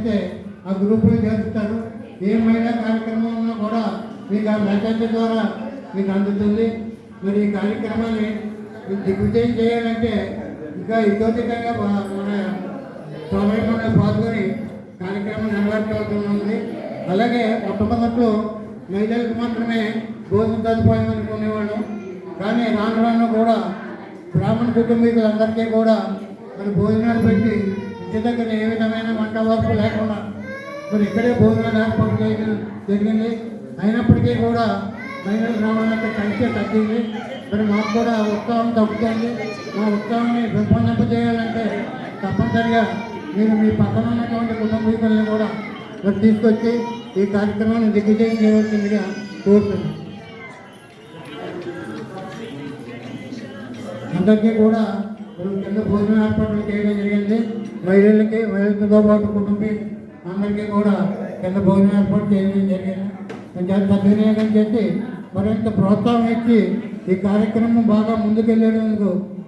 అయితే ఆ గ్రూపులు చేరుస్తారు ఏ మహిళా కార్యక్రమం ఉన్నా కూడా మీకు ఆ మెసేజ్ ద్వారా మీకు అందుతుంది. మరి ఈ కార్యక్రమాన్ని దిగ్విజయం చేయాలంటే ఇంకా ఇతోధికంగా మన సమయంలో పాల్గొని కార్యక్రమం నెరవేర్చవలసి ఉంది. అలాగే మొట్టమొదట్లో మహిళలకు మాత్రమే భోజనం సదుపాయం అనుకునేవాళ్ళం. కానీ రాను రాను కూడా బ్రాహ్మణ కుటుంబీకులందరికీ కూడా మరి భోజనాలు పెట్టి ఇంటి దగ్గర ఏ విధమైన వంట వరకు లేకుండా మరి ఇక్కడే భోజనాలు ఏర్పాటు చేయడం జరిగింది. అయినప్పటికీ కూడా మహిళలు రావడానికి కంటే తగ్గింది. మరి మాకు కూడా ఉత్సాహం తగ్గుతుంది. మా ఉత్సాహాన్ని పెంపొందింపజేయాలంటే తప్పనిసరిగా మీరు మీ పక్కన ఉన్నటువంటి కుటుంబీకులను కూడా మరి తీసుకొచ్చి ఈ కార్యక్రమాన్ని దిగ్విజయం చేయవలసిందిగా కోరుతున్నాను అందరికీ కూడా మనం కింద భోజనం ఏర్పాట్లు మహిళలకి మహిళలతో పాటు కుటుంబీ అందరికీ కూడా కింద భోజనం ఏర్పాటు చేయడం జరిగింది. కొంచెం సద్వినియోగం చేసి మరింత ప్రోత్సాహం ఇచ్చి ఈ కార్యక్రమం బాగా ముందుకెళ్ళేందుకు